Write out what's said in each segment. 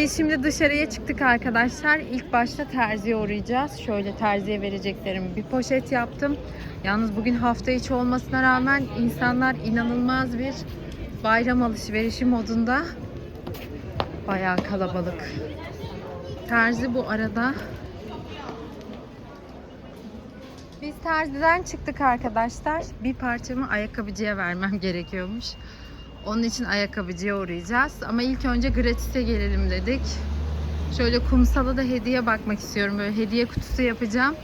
biz şimdi dışarıya çıktık arkadaşlar. İlk başta terziye uğrayacağız. Şöyle terziye vereceklerim bir poşet yaptım. Yalnız bugün hafta içi olmasına rağmen insanlar inanılmaz bir bayram alışverişi modunda. Bayağı kalabalık. Terzi bu arada. Biz terziden çıktık arkadaşlar. Bir parçamı ayakkabıcıya vermem gerekiyormuş. Onun için ayakkabıcıya uğrayacağız. Ama ilk önce gratis'e gelelim dedik. Şöyle kumsala da hediye bakmak istiyorum. Böyle hediye kutusu yapacağım.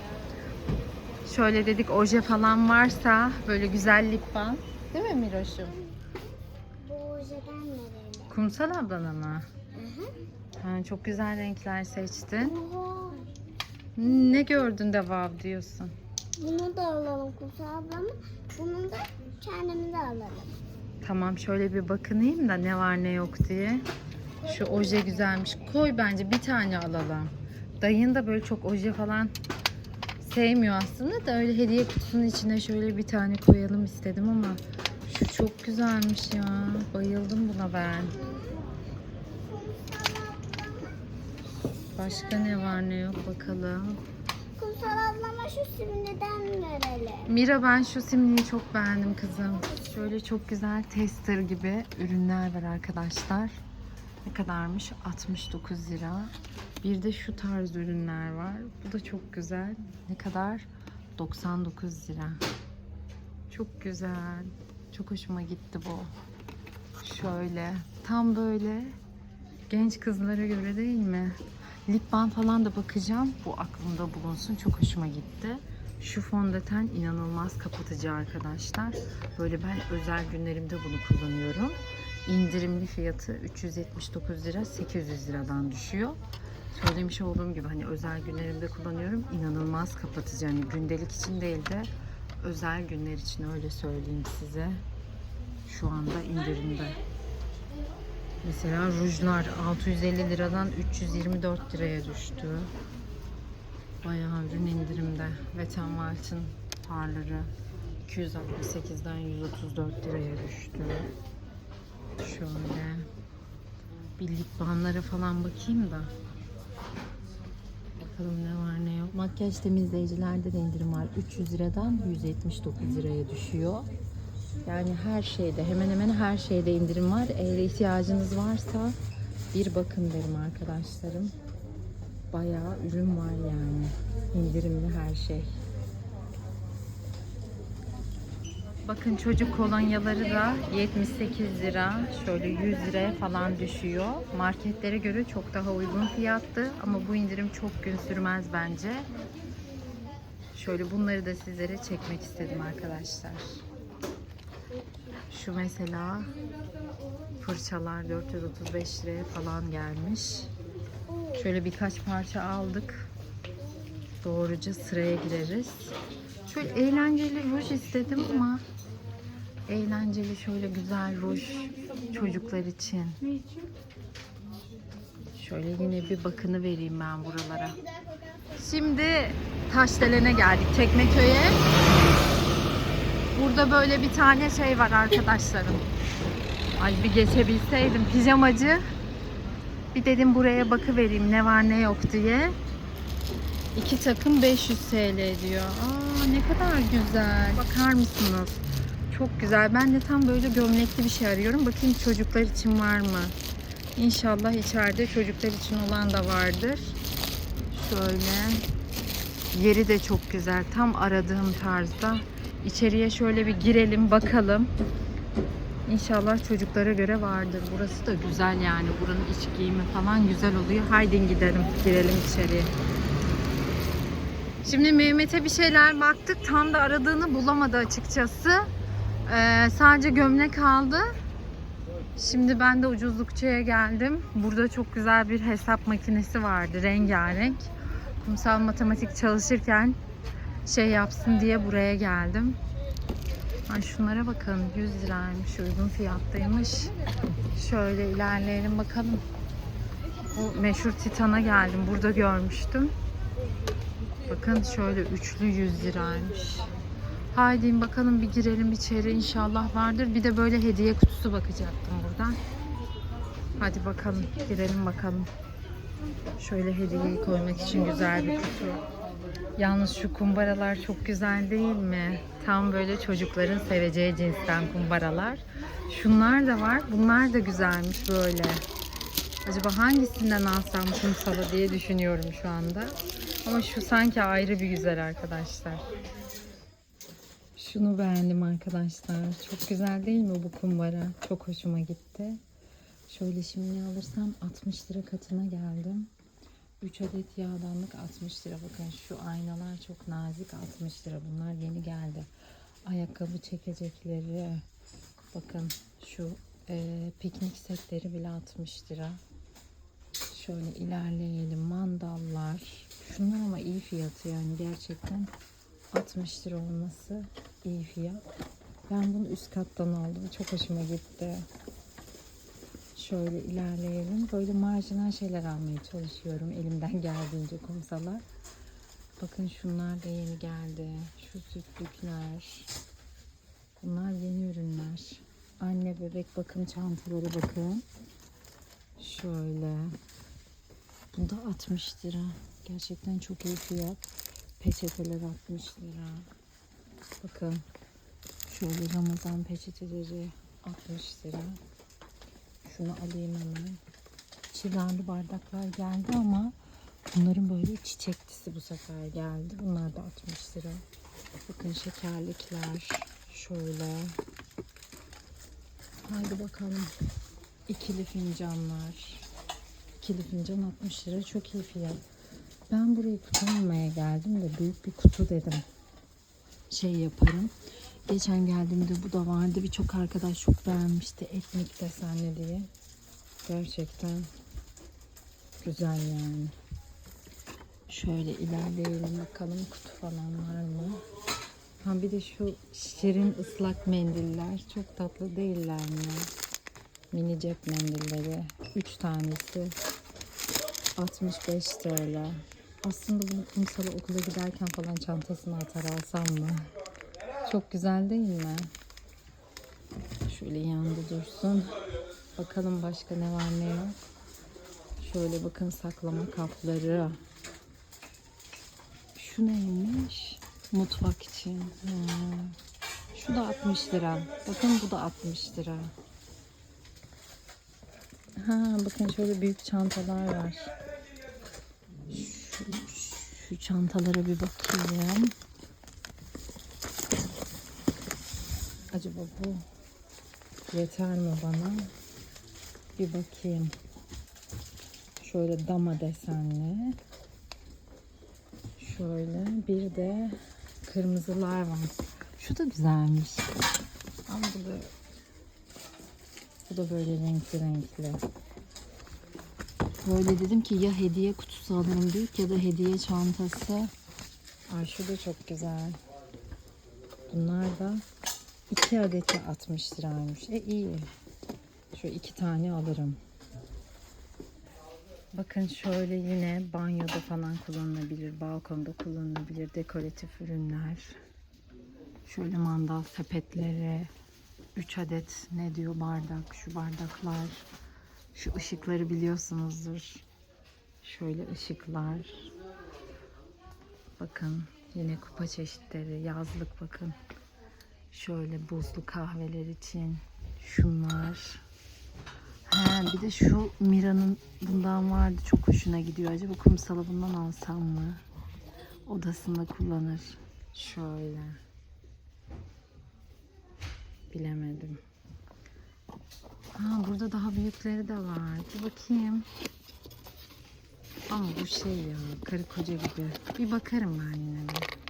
Şöyle dedik oje falan varsa böyle güzel lip balm. Değil mi Miroş'um? Bu ojeden verelim. Kumsal ablana mı? Hı hı. Ha, çok güzel renkler seçtin. Oha. Ne gördün de vav diyorsun. Bunu da alalım Kumsal ablamı. Bunu da kendimize alalım. Tamam şöyle bir bakınayım da ne var ne yok diye. Şu oje güzelmiş. Koy bence bir tane alalım. Dayın da böyle çok oje falan sevmiyor aslında da öyle hediye kutusunun içine şöyle bir tane koyalım istedim ama şu çok güzelmiş ya. Bayıldım buna ben. Başka ne var ne yok bakalım. Kumsal ablama şu simliden verelim. Mira ben şu simliği çok beğendim kızım. Şöyle çok güzel tester gibi ürünler var arkadaşlar. Ne kadarmış? 69 lira. Bir de şu tarz ürünler var. Bu da çok güzel. Ne kadar? 99 lira. Çok güzel. Çok hoşuma gitti bu. Şöyle. Tam böyle genç kızlara göre değil mi? Lip balm falan da bakacağım. Bu aklımda bulunsun. Çok hoşuma gitti. Şu fondöten inanılmaz kapatıcı arkadaşlar. Böyle ben özel günlerimde bunu kullanıyorum. İndirimli fiyatı 379 lira 800 liradan düşüyor. Söylemiş olduğum gibi hani özel günlerimde kullanıyorum. İnanılmaz kapatıcı. Hani gündelik için değil de özel günler için öyle söyleyeyim size. Şu anda indirimde. Mesela rujlar 650 liradan 324 liraya düştü. Bayağı ürün indirimde. Wet n Wild'ın farları 268'den 134 liraya düştü. Şöyle bir lip balmlara falan bakayım da. Bakalım ne var ne yok. Makyaj temizleyicilerde de indirim var. 300 liradan 179 liraya düşüyor. Yani her şeyde hemen hemen her şeyde indirim var. Eğer ihtiyacınız varsa bir bakın derim arkadaşlarım. Bayağı ürün var yani. İndirimli her şey. Bakın çocuk kolonyaları da 78 lira, şöyle 100 liraya falan düşüyor. Marketlere göre çok daha uygun fiyattı ama bu indirim çok gün sürmez bence. Şöyle bunları da sizlere çekmek istedim arkadaşlar. Şu mesela fırçalar 435 liraya falan gelmiş. Şöyle birkaç parça aldık. Doğruca sıraya gireriz. Şöyle eğlenceli ruj istedim ama eğlenceli şöyle güzel ruj çocuklar için. Şöyle yine bir bakını vereyim ben buralara. Şimdi Taşdelen'e geldik Çekmeköy'e. Burada böyle bir tane şey var arkadaşlarım. Ay bir geçebilseydim pijamacı. Bir dedim buraya bakıvereyim ne var ne yok diye. İki takım 500 TL diyor. Aa ne kadar güzel. Bakar mısınız? Çok güzel. Ben de tam böyle gömlekli bir şey arıyorum. Bakayım çocuklar için var mı? İnşallah içeride çocuklar için olan da vardır. Şöyle. Yeri de çok güzel. Tam aradığım tarzda. İçeriye şöyle bir girelim bakalım. İnşallah çocuklara göre vardır. Burası da güzel yani. Buranın iç giyimi falan güzel oluyor. Haydi gidelim, girelim içeriye. Şimdi Mehmet'e bir şeyler baktık. Tam da aradığını bulamadı açıkçası. Ee, sadece gömlek aldı. Şimdi ben de ucuzlukçuya geldim. Burada çok güzel bir hesap makinesi vardı. Rengarenk. Kumsal matematik çalışırken şey yapsın diye buraya geldim. Ay şunlara bakın 100 liraymış uygun fiyattaymış. Şöyle ilerleyelim bakalım. Bu meşhur Titan'a geldim. Burada görmüştüm. Bakın şöyle üçlü 100 liraymış. Haydi bakalım bir girelim içeri inşallah vardır. Bir de böyle hediye kutusu bakacaktım buradan. Hadi bakalım girelim bakalım. Şöyle hediyeyi koymak için güzel bir kutu. Yalnız şu kumbaralar çok güzel değil mi? Tam böyle çocukların seveceği cinsten kumbaralar. Şunlar da var. Bunlar da güzelmiş böyle. Acaba hangisinden alsam kumsalı diye düşünüyorum şu anda. Ama şu sanki ayrı bir güzel arkadaşlar. Şunu beğendim arkadaşlar. Çok güzel değil mi bu kumbara? Çok hoşuma gitti. Şöyle şimdi alırsam 60 lira katına geldim. 3 adet yağdanlık 60 lira. Bakın şu aynalar çok nazik 60 lira. Bunlar yeni geldi. Ayakkabı çekecekleri. Bakın şu e, piknik setleri bile 60 lira. Şöyle ilerleyelim. Mandallar. Şunlar ama iyi fiyatı yani gerçekten 60 lira olması iyi fiyat. Ben bunu üst kattan aldım. Çok hoşuma gitti. Şöyle ilerleyelim. Böyle marjinal şeyler almaya çalışıyorum. Elimden geldiğince kumsalar. Bakın şunlar da yeni geldi. Şu sütlükler. Bunlar yeni ürünler. Anne bebek bakım çantaları bakın. Şöyle. Bu da 60 lira. Gerçekten çok iyi fiyat. Peçeteler 60 lira. Bakın. Şöyle Ramazan peçeteleri 60 lira. Şunu alayım hemen. Çivrarlı bardaklar geldi ama bunların böyle çiçeklisi bu sefer geldi. Bunlar da 60 lira. Bakın şekerlikler. Şöyle. Haydi bakalım. İkili fincanlar. İkili fincan 60 lira. Çok iyi fiyat. Ben burayı kutu almaya geldim de büyük bir kutu dedim. Şey yaparım. Geçen geldiğimde bu da vardı. Birçok arkadaş çok beğenmişti. Etnik desenli diye. Gerçekten güzel yani. Şöyle ilerleyelim bakalım kutu falan var mı? Ha bir de şu şirin ıslak mendiller çok tatlı değiller mi? Mini cep mendilleri. 3 tanesi 65 TL. Aslında bunu kumsala okula giderken falan çantasına atar alsam mı? Çok güzel değil mi? Şöyle yanında dursun. Bakalım başka ne var ne yok. Şöyle bakın saklama kapları. Şu neymiş? Mutfak için. Ha. Şu da 60 lira. Bakın bu da 60 lira. Ha bakın şöyle büyük çantalar var. Şu, şu çantalara bir bakayım. Acaba bu yeter mi bana? Bir bakayım. Şöyle dama desenli. Şöyle bir de kırmızılar var. Şu da güzelmiş. Ama bu da bu da böyle renkli renkli. Böyle dedim ki ya hediye kutusu alırım büyük ya da hediye çantası. Ay şu da çok güzel. Bunlar da iki adeti 60 liraymış. E iyi. Şu iki tane alırım. Bakın şöyle yine banyoda falan kullanılabilir, balkonda kullanılabilir dekoratif ürünler. Şöyle mandal sepetleri, 3 adet ne diyor bardak, şu bardaklar, şu ışıkları biliyorsunuzdur. Şöyle ışıklar. Bakın yine kupa çeşitleri, yazlık bakın. Şöyle buzlu kahveler için şunlar. He, bir de şu Mira'nın bundan vardı. Çok hoşuna gidiyor. Acaba kumsalı bundan alsam mı? Odasında kullanır. Şöyle. Bilemedim. Ha, burada daha büyükleri de var. Bir bakayım. Ama bu şey ya. Karı koca gibi. Bir bakarım ben yine de.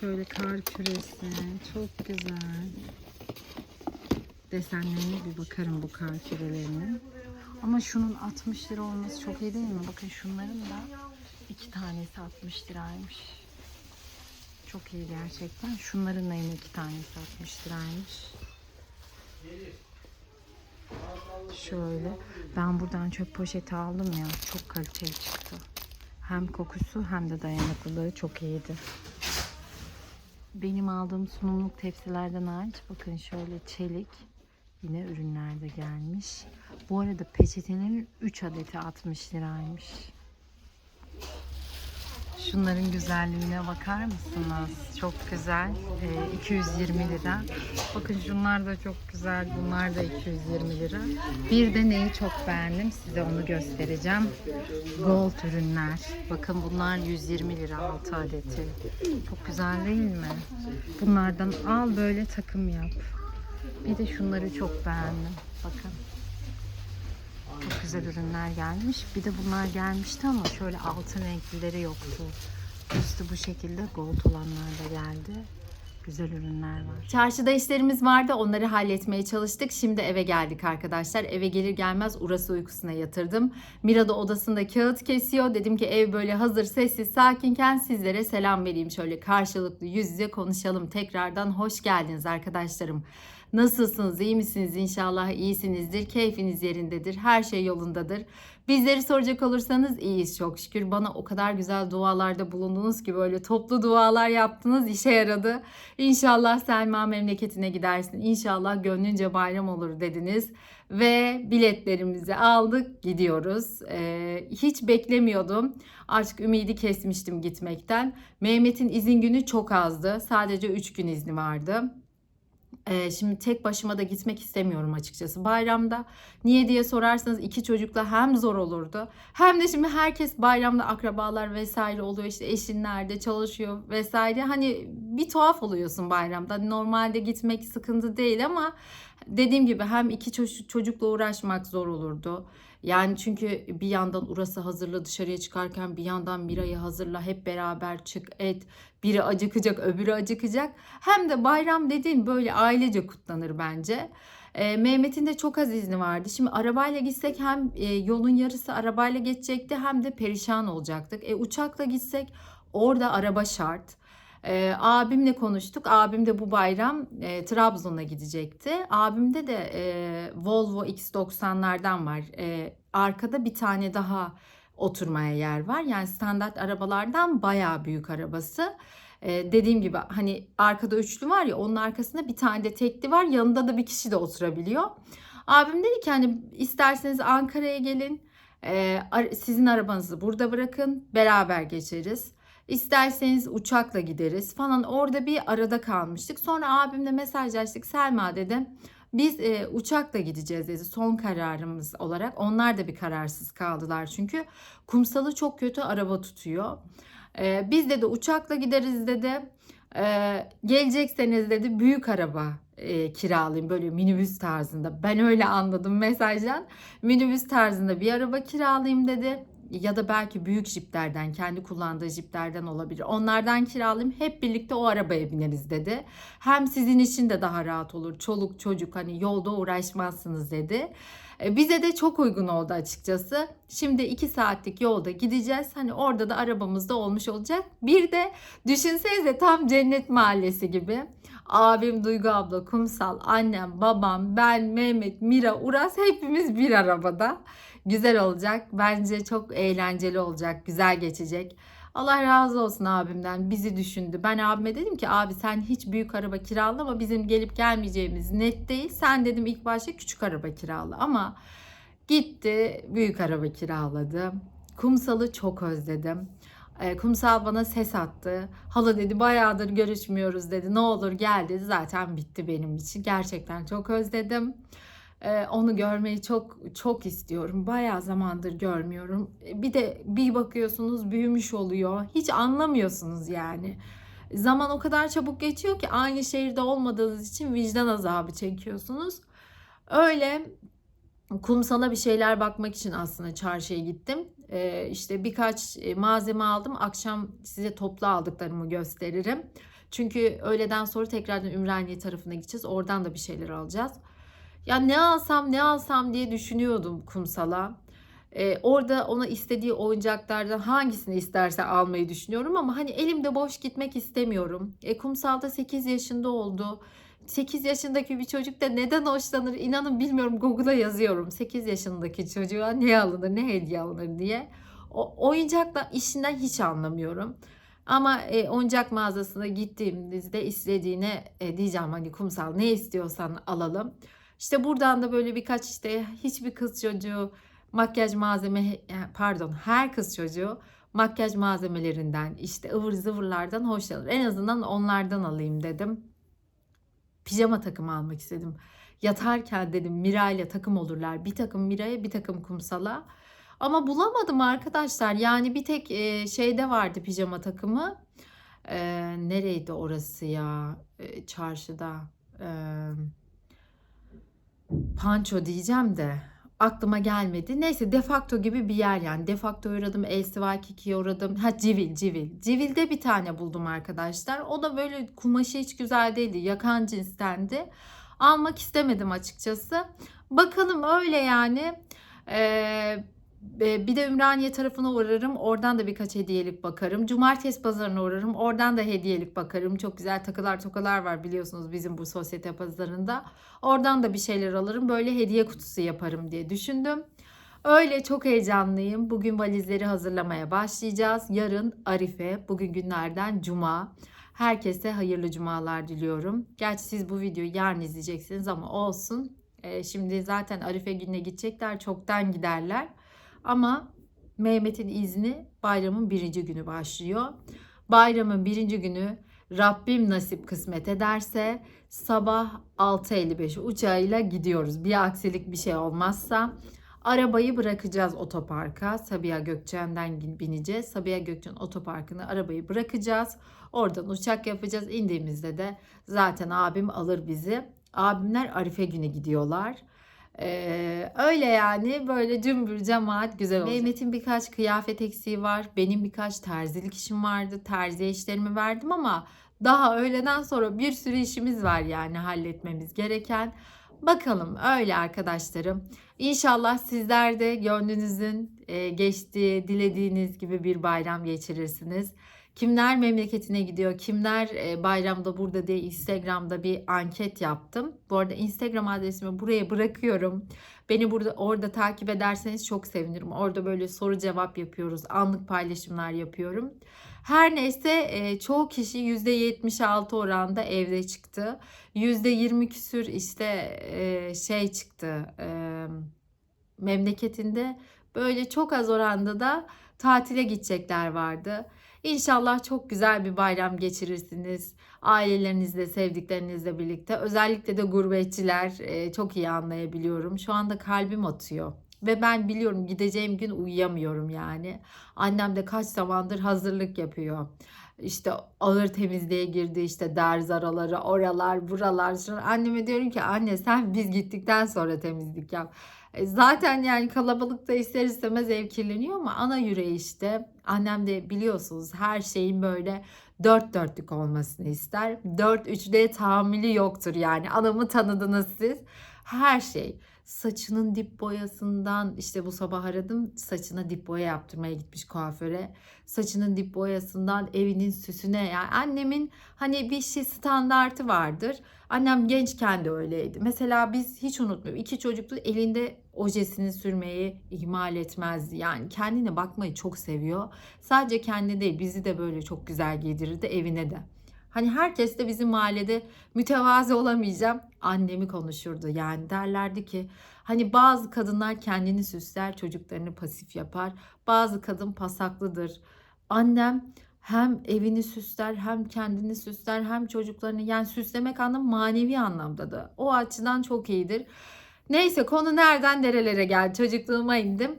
Şöyle kar küresi. Çok güzel desenlerine bir bakarım bu kar kürelerinin. Ama şunun 60 lira olması çok iyi değil mi? Bakın şunların da iki tanesi 60 liraymış. Çok iyi gerçekten. Şunların da yine iki tanesi 60 liraymış. Şöyle. Ben buradan çöp poşeti aldım ya. Çok kaliteli çıktı. Hem kokusu hem de dayanıklılığı çok iyiydi. Benim aldığım sunumluk tepsilerden hariç bakın şöyle çelik Yine ürünler de gelmiş. Bu arada peçetenin 3 adeti 60 liraymış. Şunların güzelliğine bakar mısınız? Çok güzel. Ee, 220 lira. Bakın şunlar da çok güzel. Bunlar da 220 lira. Bir de neyi çok beğendim. Size onu göstereceğim. Gold ürünler. Bakın bunlar 120 lira 6 adeti. Çok güzel değil mi? Bunlardan al böyle takım yap. Bir de şunları çok beğendim. Bakın. Güzel ürünler gelmiş. Bir de bunlar gelmişti ama şöyle altın renklileri yoktu. Üstü bu şekilde gold olanlar da geldi. Güzel ürünler var. Çarşıda işlerimiz vardı. Onları halletmeye çalıştık. Şimdi eve geldik arkadaşlar. Eve gelir gelmez Uras'ı uykusuna yatırdım. Mira da odasında kağıt kesiyor. Dedim ki ev böyle hazır, sessiz, sakinken sizlere selam vereyim. Şöyle karşılıklı yüz yüze konuşalım. Tekrardan hoş geldiniz arkadaşlarım. Nasılsınız? iyi misiniz? İnşallah iyisinizdir. Keyfiniz yerindedir. Her şey yolundadır. Bizleri soracak olursanız iyiyiz çok şükür. Bana o kadar güzel dualarda bulundunuz ki böyle toplu dualar yaptınız. işe yaradı. İnşallah Selma memleketine gidersin. İnşallah gönlünce bayram olur dediniz. Ve biletlerimizi aldık gidiyoruz. Ee, hiç beklemiyordum. Artık ümidi kesmiştim gitmekten. Mehmet'in izin günü çok azdı. Sadece 3 gün izni vardı. Ee, şimdi tek başıma da gitmek istemiyorum açıkçası bayramda. Niye diye sorarsanız iki çocukla hem zor olurdu. Hem de şimdi herkes bayramda akrabalar vesaire oluyor. işte eşin nerede çalışıyor vesaire. Hani bir tuhaf oluyorsun bayramda. Normalde gitmek sıkıntı değil ama dediğim gibi hem iki çocuk, çocukla uğraşmak zor olurdu. Yani çünkü bir yandan Uras'ı hazırla dışarıya çıkarken bir yandan Mira'yı hazırla hep beraber çık et. Biri acıkacak öbürü acıkacak. Hem de bayram dediğin böyle ailece kutlanır bence. E, Mehmet'in de çok az izni vardı. Şimdi arabayla gitsek hem e, yolun yarısı arabayla geçecekti hem de perişan olacaktık. E, uçakla gitsek orada araba şart. E, abimle konuştuk. Abim de bu bayram e, Trabzon'a gidecekti. Abimde de e, Volvo X90'lardan var. E, arkada bir tane daha oturmaya yer var. Yani standart arabalardan bayağı büyük arabası. Ee, dediğim gibi hani arkada üçlü var ya onun arkasında bir tane de tekli var. Yanında da bir kişi de oturabiliyor. Abim dedi ki hani isterseniz Ankara'ya gelin. Ar- sizin arabanızı burada bırakın. Beraber geçeriz. İsterseniz uçakla gideriz falan. Orada bir arada kalmıştık. Sonra abimle mesajlaştık. Selma dedim. Biz e, uçakla gideceğiz dedi son kararımız olarak. Onlar da bir kararsız kaldılar çünkü kumsalı çok kötü araba tutuyor. E, biz dedi uçakla gideriz dedi. E, gelecekseniz dedi büyük araba e, kiralayayım böyle minibüs tarzında. Ben öyle anladım mesajdan. Minibüs tarzında bir araba kiralayayım dedi. Ya da belki büyük jiplerden, kendi kullandığı jiplerden olabilir. Onlardan kiralayayım. Hep birlikte o arabaya bineriz dedi. Hem sizin için de daha rahat olur. Çoluk çocuk hani yolda uğraşmazsınız dedi. E, Bize de çok uygun oldu açıkçası. Şimdi iki saatlik yolda gideceğiz. Hani orada da arabamız da olmuş olacak. Bir de düşünsenize tam cennet mahallesi gibi. Abim, Duygu abla, Kumsal, annem, babam, ben, Mehmet, Mira, Uras hepimiz bir arabada. Güzel olacak. Bence çok eğlenceli olacak. Güzel geçecek. Allah razı olsun abimden bizi düşündü. Ben abime dedim ki abi sen hiç büyük araba kiralama bizim gelip gelmeyeceğimiz net değil. Sen dedim ilk başta küçük araba kirala ama gitti büyük araba kiraladı. Kumsalı çok özledim. E, Kumsal bana ses attı. Hala dedi bayağıdır görüşmüyoruz dedi. Ne olur gel dedi. Zaten bitti benim için. Gerçekten çok özledim. E, onu görmeyi çok çok istiyorum. Bayağı zamandır görmüyorum. E, Bir de bir bakıyorsunuz büyümüş oluyor. Hiç anlamıyorsunuz yani. Zaman o kadar çabuk geçiyor ki aynı şehirde olmadığınız için vicdan azabı çekiyorsunuz. Öyle kumsala bir şeyler bakmak için aslında çarşıya gittim. Ee, işte birkaç e, malzeme aldım. Akşam size toplu aldıklarımı gösteririm. Çünkü öğleden sonra tekrardan Ümraniye tarafına gideceğiz. Oradan da bir şeyler alacağız. Ya ne alsam ne alsam diye düşünüyordum kumsala. Ee, orada ona istediği oyuncaklardan hangisini isterse almayı düşünüyorum ama hani elimde boş gitmek istemiyorum. E, kumsalda 8 yaşında oldu. 8 yaşındaki bir çocuk da neden hoşlanır inanın bilmiyorum Google'a yazıyorum. 8 yaşındaki çocuğa ne alınır ne hediye alınır diye. O oyuncakla işinden hiç anlamıyorum. Ama e, oyuncak mağazasına gittiğimizde istediğine e, diyeceğim hani kumsal ne istiyorsan alalım. İşte buradan da böyle birkaç işte hiçbir kız çocuğu makyaj malzeme pardon her kız çocuğu makyaj malzemelerinden işte ıvır zıvırlardan hoşlanır. En azından onlardan alayım dedim. Pijama takımı almak istedim. Yatarken dedim Mira ile takım olurlar. Bir takım Mira'ya bir takım kumsala. Ama bulamadım arkadaşlar. Yani bir tek e, şeyde vardı pijama takımı. E, nereydi orası ya? E, çarşıda. E, Panço diyeceğim de aklıma gelmedi. Neyse defakto gibi bir yer yani. Defakto uğradım, Elsiva Kiki'ye uğradım. Ha Civil, Civil. Civil'de bir tane buldum arkadaşlar. O da böyle kumaşı hiç güzel değildi. Yakan cinstendi. Almak istemedim açıkçası. Bakalım öyle yani. Ee, bir de Ümraniye tarafına uğrarım. Oradan da birkaç hediyelik bakarım. Cumartesi pazarına uğrarım. Oradan da hediyelik bakarım. Çok güzel takılar tokalar var biliyorsunuz bizim bu sosyete pazarında. Oradan da bir şeyler alırım. Böyle hediye kutusu yaparım diye düşündüm. Öyle çok heyecanlıyım. Bugün valizleri hazırlamaya başlayacağız. Yarın Arife. Bugün günlerden Cuma. Herkese hayırlı cumalar diliyorum. Gerçi siz bu videoyu yarın izleyeceksiniz ama olsun. Ee, şimdi zaten Arife gününe gidecekler. Çoktan giderler. Ama Mehmet'in izni bayramın birinci günü başlıyor. Bayramın birinci günü Rabbim nasip kısmet ederse sabah 6.55 uçağıyla gidiyoruz. Bir aksilik bir şey olmazsa arabayı bırakacağız otoparka. Sabiha Gökçen'den bineceğiz. Sabiha Gökçen otoparkına arabayı bırakacağız. Oradan uçak yapacağız. İndiğimizde de zaten abim alır bizi. Abimler Arife günü gidiyorlar. Ee, öyle yani böyle cümbür cemaat güzel olacak. Mehmet'in birkaç kıyafet eksiği var. Benim birkaç terzilik işim vardı. Terziye işlerimi verdim ama daha öğleden sonra bir sürü işimiz var yani halletmemiz gereken. Bakalım öyle arkadaşlarım. İnşallah sizler de gönlünüzün e, geçtiği, dilediğiniz gibi bir bayram geçirirsiniz. Kimler memleketine gidiyor, kimler e, bayramda burada diye Instagram'da bir anket yaptım. Bu arada Instagram adresimi buraya bırakıyorum. Beni burada orada takip ederseniz çok sevinirim. Orada böyle soru cevap yapıyoruz, anlık paylaşımlar yapıyorum. Her neyse e, çoğu kişi %76 oranda evde çıktı. %20 küsür işte e, şey çıktı memleketinde. Böyle çok az oranda da tatile gidecekler vardı. İnşallah çok güzel bir bayram geçirirsiniz. Ailelerinizle, sevdiklerinizle birlikte. Özellikle de gurbetçiler e, çok iyi anlayabiliyorum. Şu anda kalbim atıyor. Ve ben biliyorum gideceğim gün uyuyamıyorum yani. Annem de kaç zamandır hazırlık yapıyor. İşte ağır temizliğe girdi işte derz araları, oralar, buralar. Sonra anneme diyorum ki anne sen biz gittikten sonra temizlik yap. E, zaten yani kalabalıkta ister istemez ev kirleniyor ama ana yüreği işte. Annem de biliyorsunuz her şeyin böyle dört dörtlük olmasını ister. Dört üçlüğe tahammülü yoktur yani. Anamı tanıdınız siz. Her şey saçının dip boyasından işte bu sabah aradım saçına dip boya yaptırmaya gitmiş kuaföre. Saçının dip boyasından evinin süsüne yani annemin hani bir şey standartı vardır. Annem gençken de öyleydi. Mesela biz hiç unutmuyorum iki çocuklu elinde ojesini sürmeyi ihmal etmezdi. Yani kendine bakmayı çok seviyor. Sadece kendine değil bizi de böyle çok güzel giydirirdi evine de. Hani herkes de bizim mahallede mütevazi olamayacağım. Annemi konuşurdu. Yani derlerdi ki hani bazı kadınlar kendini süsler, çocuklarını pasif yapar. Bazı kadın pasaklıdır. Annem hem evini süsler hem kendini süsler hem çocuklarını yani süslemek anlamı manevi anlamda da. O açıdan çok iyidir. Neyse konu nereden nerelere geldi çocukluğuma indim.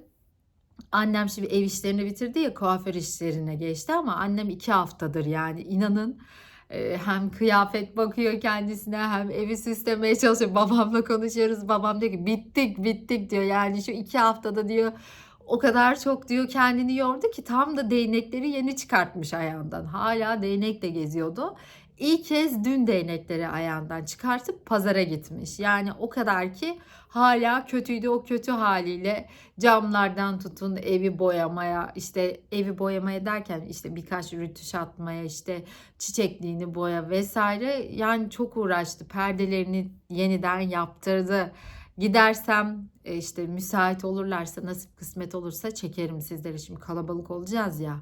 Annem şimdi ev işlerini bitirdi ya kuaför işlerine geçti ama annem iki haftadır yani inanın hem kıyafet bakıyor kendisine hem evi süslemeye çalışıyor. Babamla konuşuyoruz. Babam diyor ki bittik bittik diyor. Yani şu iki haftada diyor o kadar çok diyor kendini yordu ki tam da değnekleri yeni çıkartmış ayağından. Hala değnekle geziyordu. İlk kez dün değnekleri ayağından çıkartıp pazara gitmiş. Yani o kadar ki hala kötüydü o kötü haliyle camlardan tutun evi boyamaya işte evi boyamaya derken işte birkaç rütüş atmaya işte çiçekliğini boya vesaire. Yani çok uğraştı perdelerini yeniden yaptırdı. Gidersem e, işte müsait olurlarsa nasip kısmet olursa çekerim sizlere şimdi kalabalık olacağız ya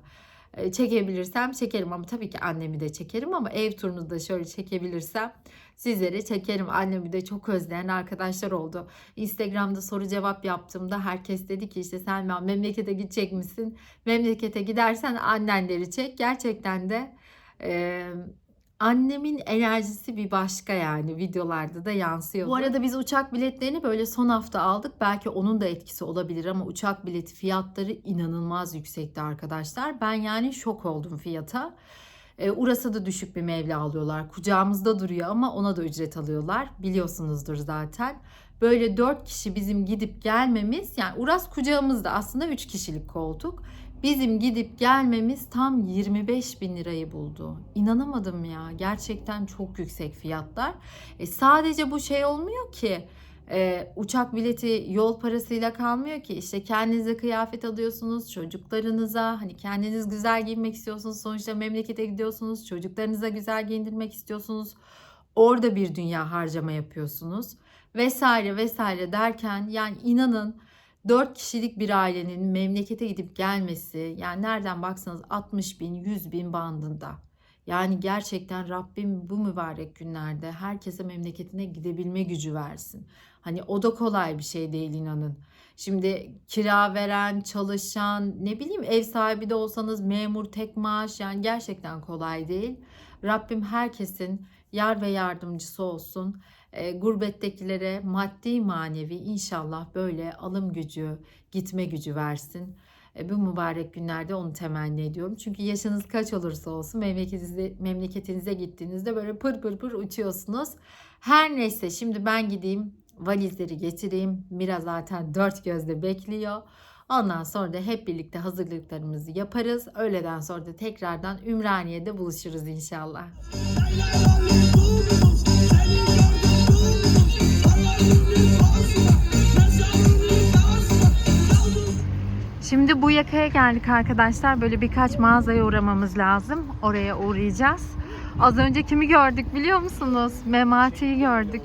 çekebilirsem çekerim ama tabii ki annemi de çekerim ama ev turunu da şöyle çekebilirsem sizlere çekerim. Annemi de çok özleyen arkadaşlar oldu. Instagram'da soru cevap yaptığımda herkes dedi ki işte Selma memlekete gidecek misin? Memlekete gidersen annenleri çek. Gerçekten de e, annemin enerjisi bir başka yani videolarda da yansıyor. Bu arada biz uçak biletlerini böyle son hafta aldık. Belki onun da etkisi olabilir ama uçak bileti fiyatları inanılmaz yüksekti arkadaşlar. Ben yani şok oldum fiyata. E, Uras'a da düşük bir mevla alıyorlar. Kucağımızda duruyor ama ona da ücret alıyorlar. Biliyorsunuzdur zaten. Böyle 4 kişi bizim gidip gelmemiz yani Uras kucağımızda aslında 3 kişilik koltuk. Bizim gidip gelmemiz tam 25 bin lirayı buldu. İnanamadım ya. Gerçekten çok yüksek fiyatlar. E, sadece bu şey olmuyor ki. e, uçak bileti yol parasıyla kalmıyor ki. İşte kendinize kıyafet alıyorsunuz çocuklarınıza. Hani kendiniz güzel giyinmek istiyorsunuz. Sonuçta memlekete gidiyorsunuz. Çocuklarınıza güzel giyindirmek istiyorsunuz. Orada bir dünya harcama yapıyorsunuz. Vesaire vesaire derken yani inanın 4 kişilik bir ailenin memlekete gidip gelmesi yani nereden baksanız 60 bin 100 bin bandında. Yani gerçekten Rabbim bu mübarek günlerde herkese memleketine gidebilme gücü versin. Hani o da kolay bir şey değil inanın. Şimdi kira veren, çalışan, ne bileyim ev sahibi de olsanız memur tek maaş yani gerçekten kolay değil. Rabbim herkesin yar ve yardımcısı olsun. E, gurbettekilere maddi manevi inşallah böyle alım gücü, gitme gücü versin. E, bu mübarek günlerde onu temenni ediyorum. Çünkü yaşınız kaç olursa olsun memleketinize, memleketinize gittiğinizde böyle pır pır pır uçuyorsunuz. Her neyse şimdi ben gideyim valizleri getireyim. Mira zaten dört gözle bekliyor. Ondan sonra da hep birlikte hazırlıklarımızı yaparız. Öğleden sonra da tekrardan Ümraniye'de buluşuruz inşallah. Şimdi bu yakaya geldik arkadaşlar. Böyle birkaç mağazaya uğramamız lazım. Oraya uğrayacağız. Az önce kimi gördük biliyor musunuz? Memati'yi gördük.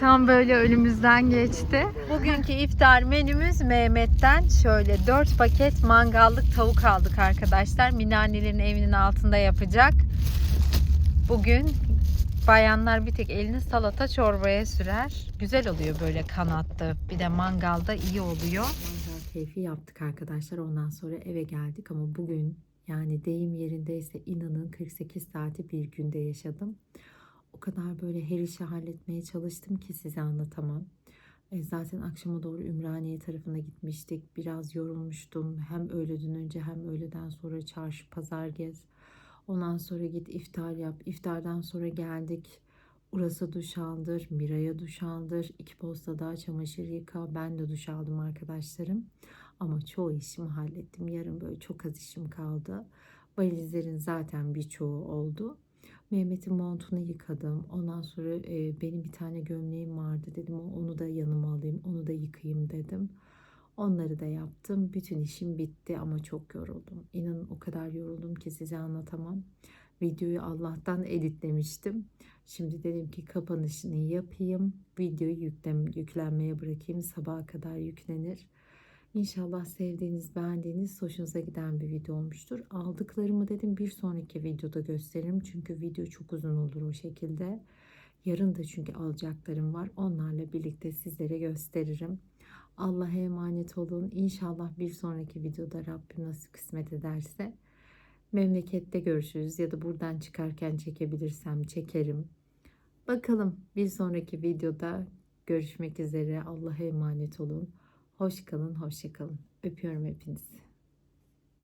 Tam böyle önümüzden geçti. Bugünkü iftar menümüz Mehmet'ten şöyle 4 paket mangallık tavuk aldık arkadaşlar. Minanelerin evinin altında yapacak. Bugün bayanlar bir tek elini salata çorbaya sürer. Güzel oluyor böyle kanatlı. Bir de mangalda iyi oluyor. Mangal keyfi yaptık arkadaşlar. Ondan sonra eve geldik ama bugün yani deyim yerindeyse inanın 48 saati bir günde yaşadım. O kadar böyle her işi halletmeye çalıştım ki size anlatamam. E, zaten akşama doğru Ümraniye tarafına gitmiştik. Biraz yorulmuştum. Hem öğleden önce hem öğleden sonra çarşı pazar gez. Ondan sonra git iftar yap. İftardan sonra geldik. Uras'a duş aldır, Mira'ya duş aldır. iki posta daha çamaşır yıka. Ben de duş aldım arkadaşlarım. Ama çoğu işimi hallettim. Yarın böyle çok az işim kaldı. Valizlerin zaten birçoğu oldu. Mehmet'in montunu yıkadım. Ondan sonra e, benim bir tane gömleğim vardı dedim. Onu da yanıma alayım, onu da yıkayayım dedim. Onları da yaptım. Bütün işim bitti ama çok yoruldum. İnanın o kadar yoruldum ki size anlatamam. Videoyu Allah'tan editlemiştim. Şimdi dedim ki kapanışını yapayım. Videoyu yüklem, yüklenmeye bırakayım. Sabaha kadar yüklenir. İnşallah sevdiğiniz, beğendiğiniz, hoşunuza giden bir video olmuştur. Aldıklarımı dedim bir sonraki videoda gösteririm. Çünkü video çok uzun olur o şekilde. Yarın da çünkü alacaklarım var. Onlarla birlikte sizlere gösteririm. Allah'a emanet olun. İnşallah bir sonraki videoda Rabbim nasip kısmet ederse memlekette görüşürüz ya da buradan çıkarken çekebilirsem çekerim. Bakalım bir sonraki videoda görüşmek üzere. Allah'a emanet olun. Hoş kalın, hoşça kalın. Öpüyorum hepinizi.